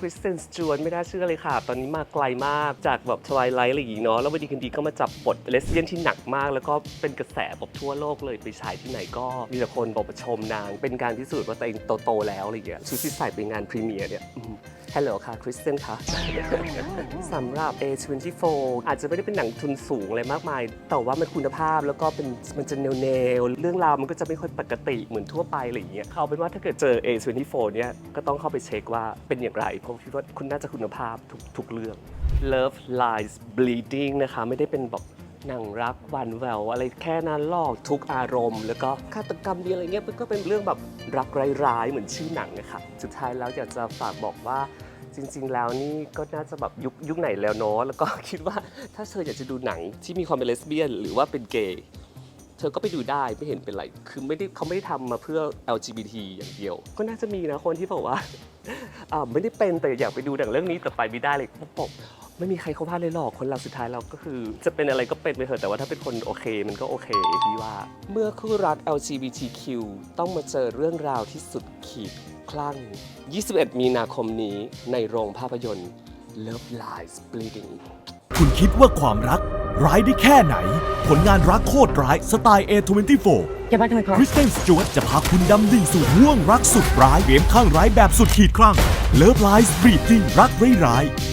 คริสเตนสจวนไม่น่าเชื่อเลยค่ะ ตอนนี้มาไกลมากจากแบบทวายไลท์อะไรอย่างงี้เนาะแล้ววันดีคืนดีก็มาจับบทเลสเบี้ยนที่หนักมาก แล้วก็เป็นกระแสแบบทั่วโลกเลยไปฉายที่ไหนก็มีแต่คนบอกมาชมนาง เป็นการพิสูจน์ว่าตัวเองโตๆแล้วอะไรอย่างเงี้ยชุดที่ใส่ไปงานพรีเมียร์เนี่ย ฮัลโหลค่ะคริสเตนค่ะ สำหรับ A24 อาจจะไม่ได้เป็นหนังทุนสูงอะไรมากมาย แต่ว่ามันคุณภาพแล้วก็เป็นมันจะแนวๆเรื่องราวมันก็จะไม่ค่อยปกติเหมือนทั่วไปอะไรอย่างเงี้ยเอาเป็นว่าถ้าเกิดเจอ A24 เนี่ยก็ต้องเข้าไปเช็คว่าเป็นอย่างไร เพราะคิดว่าคุณน่าจะคุณภาพทุกทุกเรื่อง Love Lies Bleeding นะคะไม่ได้เป็นแบบหนังรักหวานแหววอะไรแค่นั้นหรอกทุกอารมณ์ แล้วก็ฆาตกรรมดีอะไรเงี้ยมันก็เป็นเรื่องแบบรักร้ายๆเหมือนชื่อหนังนะครับสุดท้ายแล้วอยากจะฝากบอกว่า จริง ๆ แล้วนี่ก็น่าจะแบบยุคยุคไหนแล้วเนาะแล้วก็คิดว่าถ้าเธออยากจะดูหนังที่มีความเป็นเลสเบี้ยน หรือว่าเป็นเกย์เธอก็ไปดูได้ไม่เห็นเป็นไร คือไม่ได้เขาไม่ได้ทำมาเพื่อ LGBT อย่างเดียว ก็น่าจะมีนะคนที่บอกว่าอ่าไม่ได้เป็นแต่อยากไปดูหนังเรื่องนี้แต่ไปไม่ได้เลยบอก ไม่มีใครเขาพลาดเลยหรอกคนเราสุดท้ายเราก็คือ จะเป็นอะไรก็เป็นไปเถอะแต่ว่าถ้าเป็นคนโอเคมันก็โอเคพี่ว่า เมื่อคู่รัก LGBTQ ต้องมาเจอเรื่องราวที่สุดขีดคลั่ง 21 มีนาคมนี้ในโรงภาพยนตร์ Love Lies Bleeding คุณคิดว่าความรัก ร้ายได้แค่ไหน ผลงานรักโคตรร้ายสไตล์ A24 Get back in the ค car. ริสเตนสจวตจะพาคุณดำดิ่งสู่ห่วงรักสุดร้ายเบียมข้างร้ายแบบสุดขีดคลั่งเลิฟไลส์บรีดดิ้งรักร้ายๆ